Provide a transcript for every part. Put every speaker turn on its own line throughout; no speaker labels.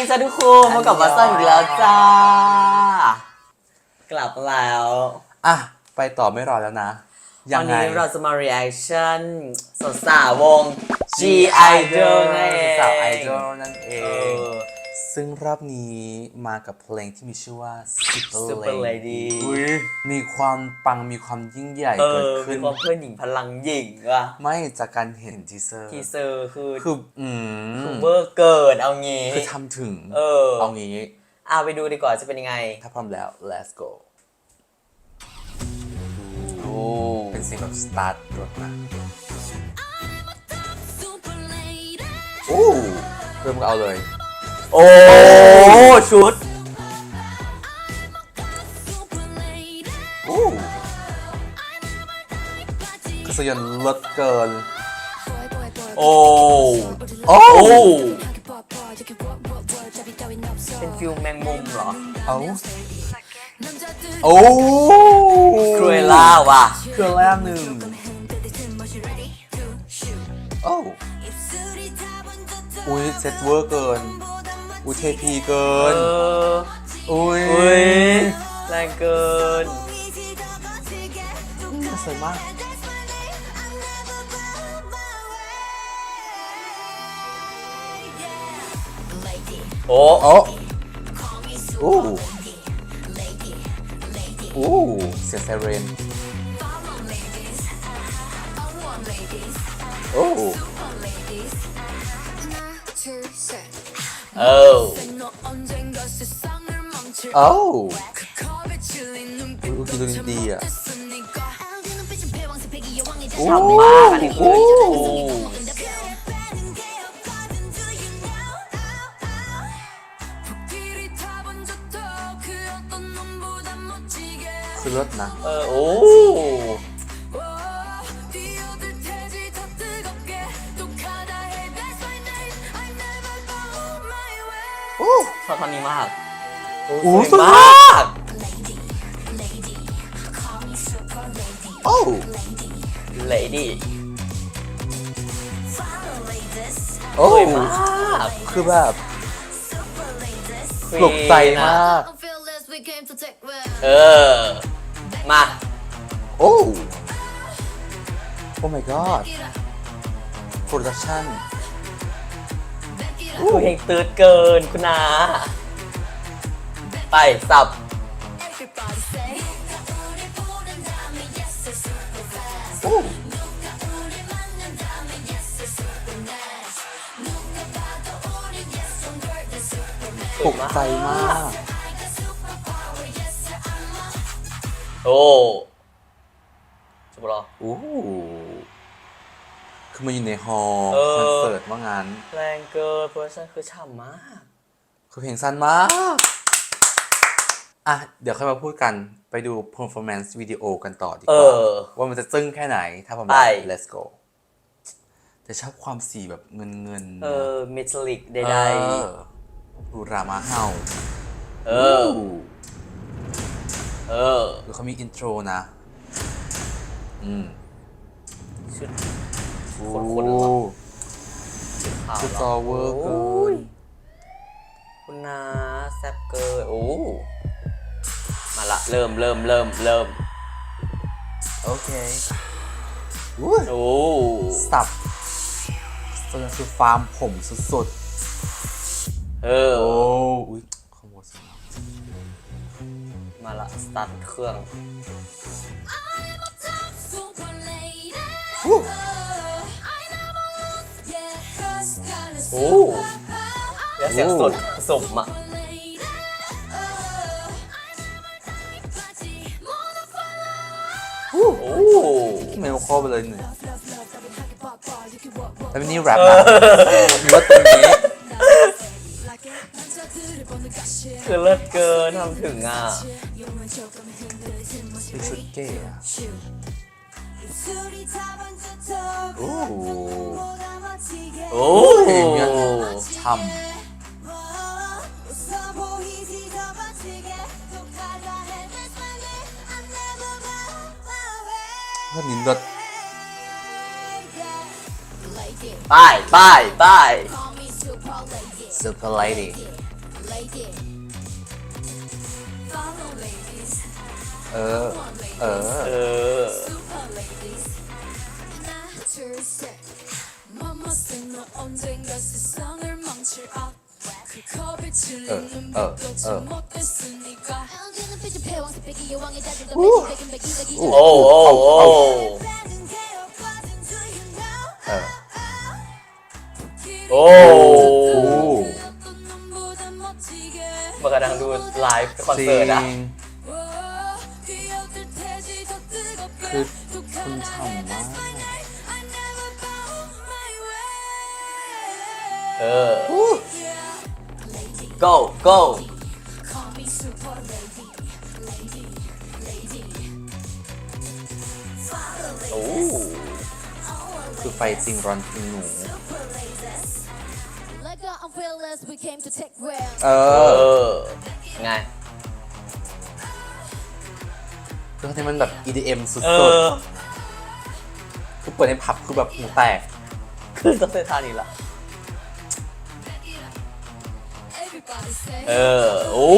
งจ้าทุกคนมากับวัสซันอีกแล้วจ้า กลับมาแล้ว
อะไปต่อไม่รอแล้วนะ ยั
วั
ง
น
ไง
นี้เราจะมา reaction สาวสาววง G Idol นั่นเอง
สาวไอดอลนั่นเอ
เอง อ
ซึ่งรอบนี้มากับเพลงที่มีชื่อว่า Super
Super
Lady
Lady
อุ๊ยมีความปังมีความยิ่งใหญ่
เอ
เกิด
อ
ขึ้
มี
น
ความเพื่อนหญิงพลังหญิงว่ะ
ไม่จากการเห็นทีเซอร์
ทีเซอร์คือ
คืออืม
คือเวอร์เกินเอางี้
คือทำถึง
เออ
เอางี้
เอาไปดูดีกว่าจะเป็นยังไง
ถ้าพร้อมแล้ว let's go
โอ้
เป็นเสียงแบบสตาร์ทรถมาโอ้เริ่มก็เอาเลย
โอ้ชุด
โอ้คือสยนเลิศเกิน
โอ้
โอ้
โอ้เป็นฟิลแมงมุมเหรอ
เอาโอ้
ครูเอล่าว่ะ
เครื่องแรกหนึ่งโอ้อุ้ยเซ็ตเวอร์เกิน อุ้ยเทพีเกิ
เอน อ
อุ้ย
อุ้ยแรงเกิน
สวยมาก
โอ้
โอ้โอ้โอ้เสียงไซเรนโอ้
เออ
โอ้อุ๊ยอุ๊ยดูดีอะ
ฉ่ำมาก อบท่อนนี้มาก
โอ้
สวย
สวย
ม
มากา
ก
โอ้
เลดี้
โอ้
สวยมาก
คือแบบปลุกใจมาก
เออ มา
โอ้โอ้ my god production
คือเพลงตืดเกินคุณนาไปสับ
โอ้ปกใจมาก
โอ้จบรอ
โอ้ คือมาอยู่ในฮอลล์
เออ
คอนเสิร์ตว่างาน
แรงเกินโปรดักชั่นคือฉ่ำมาก
คือเพลงสั้นมาก อะ เดี๋ยวค่อยมาพูดกันไปดู performance วิดีโอกันต่อดีก
เอ
ว่า
อ
ว่ามันจะจึ้งแค่ไหนถ้าพร้อม
ไป
แล้ว let's go แต่ชอบความสีแบบเงินเงินๆ
เออมิทลิกใด
เออดูรามาเฮา
ๆเออ เออ
หรือเขามีอินโทรนะ อืม
ชุด
โอ้
คนๆเหรอขาว
คือ
หร
จอเวอร์เกิ
โอ้ย
น
คุณนาแซบเกินโอ้มาละเริ่มเริ่มเริ่มเริ่ม
โอเคอุ้ย
โอ้
สับสนคือฟาร์มผมสุด
เอ
ๆ
อ
โอ้อุ้ยขโมยสวยมาก
มาละสตาร์ทเครื่อง โอ้แล้วเสียงสดผสมอะ
อู้
โอ้
ไม่เอาข้อไปเลยหนึ่งแล้วนี่แรปนะมีว่าตรงนี้
คือเลิศเกินทำถึงอะ
มีชุดเก๋อะ โอ้
โอ้
เพลงยังช่ำเพื่อนนินรถ
ไปไปไป
Super Lady เออ เออ
เออ โอ้โอ้โอ้
โอ้
เออ
โอ้
โอ้ เมา
กำลังดูไลฟ์คอนเสิร์ตนะ
아.
That's my night I never bow my way
เออ go go
Call me super lady lady lady
โอ้
คือไฟจริงร้อนจริงหนู
Like I'm fearless we came to take ground
เอ
เอ
อ
อ ไง
เครื่องเทศมันแบบ EDM สุด
เอ
ๆคือเปิดในผับคือแบบหูแตก
คือต้องเส้นทานี้ละ เออ โอ้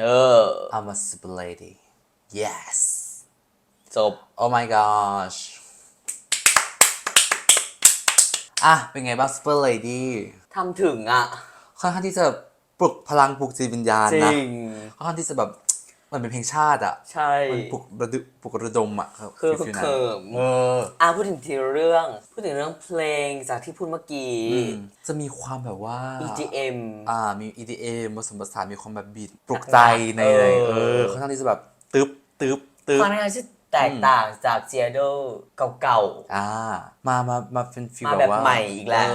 เออ
I'm a super lady yes
จบ
oh my gosh อะ เป็นไงบ้าง super lady
ทำถึงอะ
ค่อนข้างที่จะปลุกพลังปลุกจิตวิญญาณ
จริ
นะ
ง
ค่อนข้างที่จะแบบ มันเป็นเพลงชาติอะ
ใช่
มันปลุกระดึปลุกระดมอะรับ
คือ
ฟิลๆนั้น
เขิม
เออ
อะพูดถึงทีละเรื่อง พูดถึงเรื่องเพลงจากที่พูดเมื่อกี้
อืมจะมีความแบบว่า
EDM
อ่า มี EDM ผสมผสานมีความแบบบีทปลุกใจใน
เออ
เออค่อนข้างที่จะแบบตึ๊บตึ๊บตึ๊บ
ค่อนข้างที่ แตกต่างจากเจียโดเก่า
อ่ามามามาเป็นฟีล
มา
แบบว่า
แบบใหม่อีกแล้ว
เ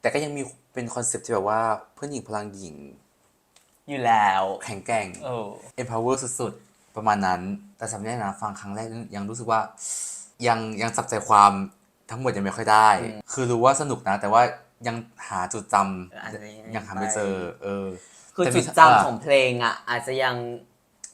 แต่ก็ยังมีเป็นคอนเซ็ปต์ที่แบบว่าเพื่อนหญิงพลังหญิง
ๆอยู่แล้ว
แข็งแกร่ง
เออ
empower สุดๆ ประมาณนั้น แต่สำเนียงนะฟังครั้งแรกยังรู้สึกว่ายังยังจับใจความทั้งหมดยังไม่ค่อยได้ คือรู้ว่าสนุกนะ แต่ว่ายังหาจุดจ
อาจจะยังำ
ยังหาไม่เจอ เออ
คือ
แต่
จุ
มี
ดจำของเพลงอะ อาจจะยัง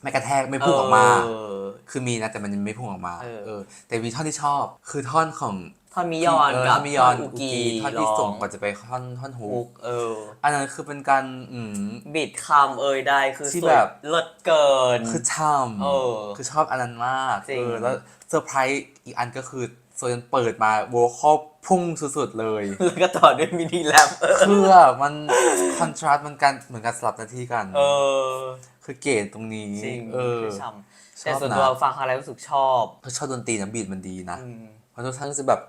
ไม่กระแทกไม่พุ่งออกมา
เออ
คือมีนะแต่มันยังไม่พุ่งออกมา
เออ
เออ แต่มีท่อนที่ชอบ คือท่อนของ
ท่อนมิยอน
เกั
บ
ท่มิยอน
อุ
อุ
กี
กีท่อนที่
ร้
ส่งก่อนจะไปท่อนท่อนฮุ
ฮุ
ก
กเออ
อันนั้นคือเป็นการอืม
บิดคำเอ่ยได้คือ
ที่
สวย
แบบ
เลิศเกิน
คือช่ำ
เออ
คือชอบอันนั้นมาก
จริง
เออแล้วเซอร์ไพรส์อีกอันก็คือโซนเปิดมาโวคอล พุ่งสุดๆเลย
แล้วก็ต่อด้วยมินิแรปเออ
คือแบบมันคอนทราสต์มันกันเหมือนการสลับหน้าที่กัน
เออ
คือเก๋ตรงนี้
จริง
เออ
คือช้ำแต่
ชอบ
ส่วน
นะ
ตัวฟังครั้งแรกรู้สึกชอบ
เพราะชอบดนตรีนะบีทมันดีนะ
อืม
เพราะทุกท่านจะแบบ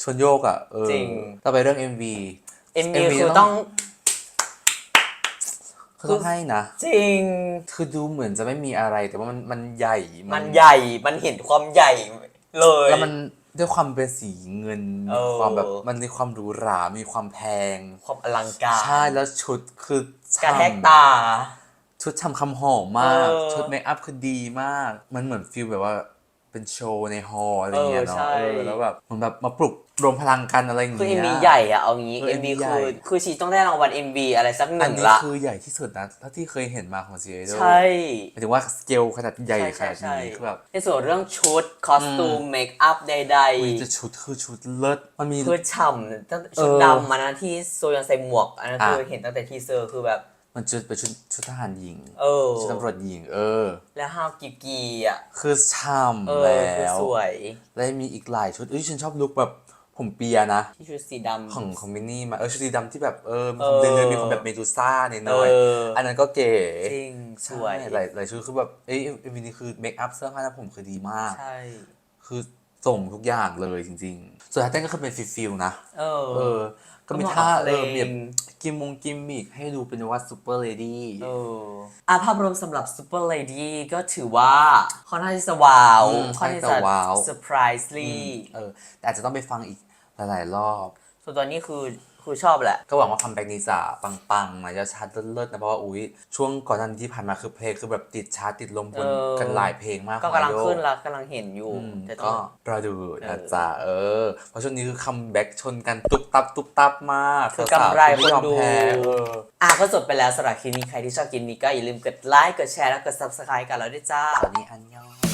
ชวนโยกอะเออ
จริง
ต่อไปเรื่อง MV
เอ็มบี
MV
คือ
ต้
ต้
อ
องง
คือต้องให้นะ
จริง
คือดูเหมือนจะไม่มีอะไรแต่ว่ามันมันใหญ่
มันใหญ่มันเห็นความใหญ่เลย
แล้วมัน ด้วยความเป็นสีเงิน
เอ
มี
อ
ความแบบมันมีความหรูหรา มีความแพง
ความอลังการ
ใช่แล้วชุดคือฉ่ำ
การแทกตา
ชุดฉ่ำคำหอมมาก
เออ
ชุดเมคอัพคือดีมาก มันเหมือนฟิลแบบว่า เป็นโชว์ในฮอลล์อะไรอย่างเงี้ย
เออ
เนาะ
ใช่
เออแล้วแบบเหมันแบบมาปลุกรวมพลังกันอะไรอย่าง
คือ
เงี้
เอ็
ย
มบีใหญ่อะเอางี้
เออ
เอ็มบี
MV ใหญ่
คือคือชีต้องได้รางวัลเอ็มบีอะไรสักห
อัน
นึ่ง
นี้
ละ
คือใหญ่ที่สุดนะเท่าที่เคยเห็นมาของ c ีเอโด
ใช่
หมายถึงว่าสเกลขนาดใหญ่
ใช่
ข
ใช่
นาด
ใช่
นี้คือแบบ
ในส่วนเรื่องชุดคอสตูมเมคอัพใด
อุ๊ยจะชุดคือชุดเลิศมันมี
ๆคือฉ่ำตั้งชุด
เออ
ดำมานะที่โซยันใส่หมวกอันนั้น
อะ
คือเห็นตั้งแต่ทีเซอร์คือแบบ
มันชุดเป็นชุดชุดทหารหญิง
เออ
ชุดตำรวจหญิง เออ
แล้วห้าวกีกีอะ
คือช่
เอำอ
แล
คือ้
ว
สวย
และมีอีกหลายชุดเอ้ยฉันชอบลุคแบบผมเปียนะ
ที่ชุดสีดำ
ของของมินนี่มาเออชุดสีดำที่แบบเออมี
เอ
ความ
อ
เดินๆมีความแบบเมดูซ่าหน่อยหน่อย
เอออั
อันนั้นก็เก๋
จริงส
ใช่
วย
หลายหลายชุดคือแบบเอ้ยเอ็มวีนี้คือเมคอัพเสื้อผ้าหน้าผมคือดีมาก
ใช่
คือ ส่งทุกอย่างเลยจริงๆ ส่วนท่าเต้นก็คือเป็นฟิลฟิลนะ
เออ
เออ ก็มี
ก็เหมาะ
ท่า
กับ
เออ
เพลง
แบบกิมมงกิมมิกให้ดูเป็นว่าซูเปอร์เลดี้
เอออะภาพรวมสำหรับ Super Lady ก็ถือว่าค่อนข้างที่จะว้าว
อืม
ค่อนข้างที่
ค่อนข้างจะว้าว
เซอร์ไพรส์ลี่
เออ แต่อาจจะต้องไปฟังอีกหลายๆรอบ
ส่วนตัวนี้คือคือชอบแหละ
ก็หวังว่าคัมแบ็กนี้จะปังๆนะจะชาร์ตเลิศๆนะเพราะว่าอุ้ยช่วงก่อนหนั้นที่ผ่านมาคือเพลงคือแบบติดชาร์ตติดลมบน
เออ
กันหลายเพลงมาก
ก็กำลัง
ของ
ขึ้น
ไอดอล
แล้วกำลังเห็นอยู่
อืม
แต่ต้
ก็
อง
รอดูนะจ๊ะเออ เพราะช่วงนี้คือคัมแบ็กชนกันตุ๊บตับตุ๊บตับมาก
คือ
สาวๆ
กำไร
ไม่ยอม
คนดู
แพ้เออ
อะก็จบไปแล้วสำหรับคลิปนี้ใครที่ชอบคลิปนี้ก็อย่าลืมกดไลค์กดแชร์แล้วกด subscribe กันแล้วด้วยจ้า
ตอนนี้อันยอง